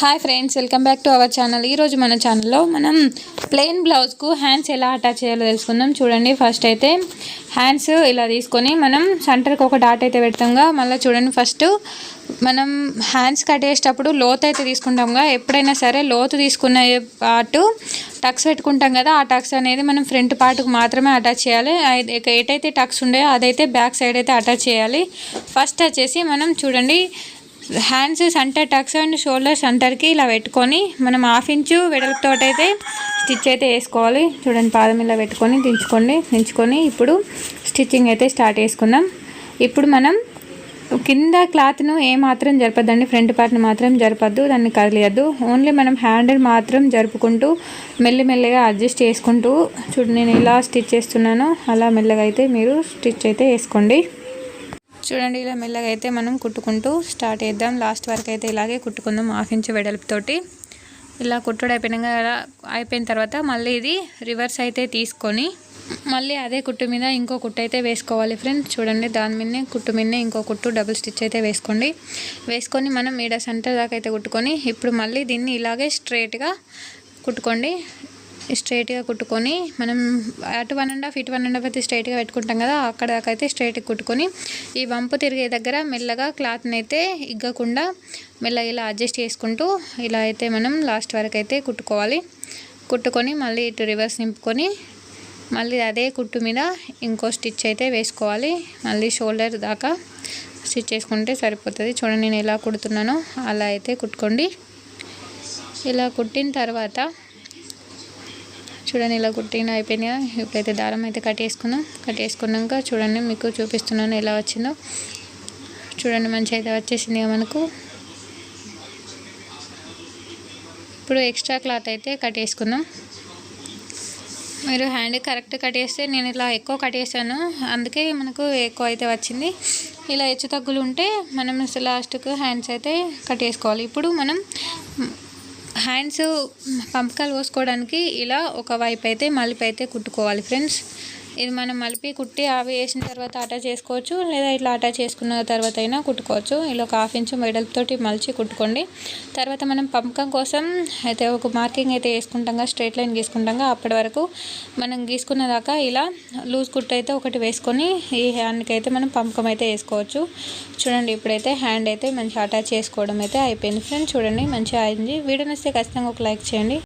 Hi friends welcome back to our channel ఈరోజు మన ఛానల్లో మనం ప్లెయిన్ బ్లౌజ్కు హ్యాండ్స్ ఎలా అటాచ్ చేయాలో తెలుసుకుందాం. చూడండి ఫస్ట్ అయితే హ్యాండ్స్ ఇలా తీసుకొని మనం సెంటర్కి ఒక డాట్ అయితే పెడతాంగా మళ్ళీ చూడండి ఫస్ట్ మనం హ్యాండ్స్ కట్ చేసేటప్పుడు లోతు అయితే తీసుకుంటాంగా ఎప్పుడైనా సరే లోతు తీసుకున్న పాటు టక్స్ పెట్టుకుంటాం కదా ఆ టక్స్ అనేది మనం ఫ్రంట్ పార్ట్కి మాత్రమే అటాచ్ చేయాలి. అయితే- ఎటైతే టక్స్ ఉండేవో అదైతే బ్యాక్ సైడ్ అయితే అటాచ్ చేయాలి. ఫస్ట్ వచ్చేసి మనం చూడండి hands center tucks and shoulder సెంటర్కి ఇలా పెట్టుకొని మనం హాఫ్ ఇంచు వెడల్పుతో అయితే స్టిచ్ అయితే వేసుకోవాలి. చూడండి పాదం ఇలా పెట్టుకొని దించుకోండి. దించుకొని ఇప్పుడు స్టిచ్చింగ్ అయితే స్టార్ట్ చేసుకుందాం. ఇప్పుడు మనం కింద క్లాత్ను ఏ మాత్రం జరపద్దండి ఫ్రంట్ పార్ట్ని మాత్రం జరపద్దు దాన్ని కదిలియద్దు. ఓన్లీ మనం హ్యాండిల్ మాత్రం జరుపుకుంటూ మెల్లిమెల్లిగా అడ్జస్ట్ చేసుకుంటూ చూడు నేను ఇలా స్టిచ్ చేస్తున్నానో. అలా మెల్లగా అయితే మీరు స్టిచ్ అయితే వేసుకోండి. చూడండి ఇలా మెల్లగా అయితే మనం కుట్టుకుంటూ స్టార్ట్ చేద్దాం. లాస్ట్ వరకు అయితే ఇలాగే కుట్టుకుందాం హాఫ్ ఇంచ్ వెడల్పుతోటి ఇలా కుట్టుడు అయిపోయినాక అయిపోయిన తర్వాత మళ్ళీ ఇది రివర్స్ అయితే తీసుకొని మళ్ళీ అదే కుట్టు మీద ఇంకో కుట్టు అయితే వేసుకోవాలి ఫ్రెండ్స్. చూడండి దాని మీదనే కుట్టు మీదనే ఇంకో కుట్టు డబుల్ స్టిచ్ అయితే వేసుకోండి. వేసుకొని మనం ఈడ సెంటర్ దాకా అయితే కుట్టుకొని ఇప్పుడు మళ్ళీ దీన్ని ఇలాగే స్ట్రైట్గా కుట్టుకోండి. స్ట్రైట్గా కుట్టుకొని మనం అటు వన్ అండ్ హాఫ్ ఇటు వన్ అండ్ హాఫ్ అయితే స్ట్రైట్గా పెట్టుకుంటాం కదా అక్కడ దాకా అయితే స్ట్రైట్గా కుట్టుకొని ఈ వంపు తిరిగే దగ్గర మెల్లగా క్లాత్ని అయితే ఇగ్గకుండా మెల్లగా ఇలా అడ్జస్ట్ చేసుకుంటూ ఇలా అయితే మనం లాస్ట్ వరకు అయితే కుట్టుకోవాలి. కుట్టుకొని మళ్ళీ ఇటు రివర్స్ నింపుకొని మళ్ళీ అదే కుట్టు మీద ఇంకో స్టిచ్ అయితే వేసుకోవాలి. మళ్ళీ షోల్డర్ దాకా స్టిచ్ చేసుకుంటే సరిపోతుంది. చూడండి నేను ఎలా కుడుతున్నానో అలా అయితే కుట్టుకోండి. ఇలా కుట్టిన తర్వాత చూడండి ఇలా కుట్టిన అయిపోయినాయి. ఇప్పుడైతే దారం అయితే కట్ చేసుకుందాం కట్ చేసుకున్నాక చూడండి మీకు చూపిస్తున్నాను ఎలా వచ్చిందో. చూడండి మంచి అయితే వచ్చేసింది మనకు. ఇప్పుడు ఎక్స్ట్రా క్లాత్ అయితే కట్ చేసుకుందాం మీరు హ్యాండ్ కరెక్ట్ కట్ చేస్తే నేను ఇలా ఎక్కువ కట్ చేశాను అందుకే మనకు ఎక్కువ అయితే వచ్చింది. ఇలా హెచ్చు తగ్గులు ఉంటే మనం లాస్ట్కు హ్యాండ్స్ అయితే కట్ చేసుకోవాలి ఇప్పుడు మనం హ్యాండ్స్ పంపకాలు పోసుకోవడానికి ఇలా ఒక వైపు అయితే మలిపి అయితే కుట్టుకోవాలి ఫ్రెండ్స్. ఇది మనం మలిపి కుట్టి అవి వేసిన తర్వాత అటాచ్ చేసుకోవచ్చు లేదా ఇట్లా అటాచ్ చేసుకున్న తర్వాత అయినా కుట్టుకోవచ్చు. ఇలా ఒక హాఫ్ ఇంచు మెడల్తోటి మలిచి కుట్టుకోండి. తర్వాత మనం పంపకం కోసం అయితే ఒక మార్కింగ్ అయితే వేసుకుంటాం స్ట్రైట్ లైన్ గీసుకుంటాం అప్పటి వరకు మనం గీసుకున్న దాకా ఇలా లూజ్ కుట్టు అయితే ఒకటి వేసుకొని ఈ హ్యాండ్కి అయితే మనం పంపకం అయితే వేసుకోవచ్చు. చూడండి ఇప్పుడైతే హ్యాండ్ అయితే మంచిగా అటాచ్ చేసుకోవడం అయితే అయిపోయింది. ఫ్రెండ్స్ చూడండి మంచిగా అయింది. వీడియో నచ్చితే ఖచ్చితంగా ఒక లైక్ చేయండి.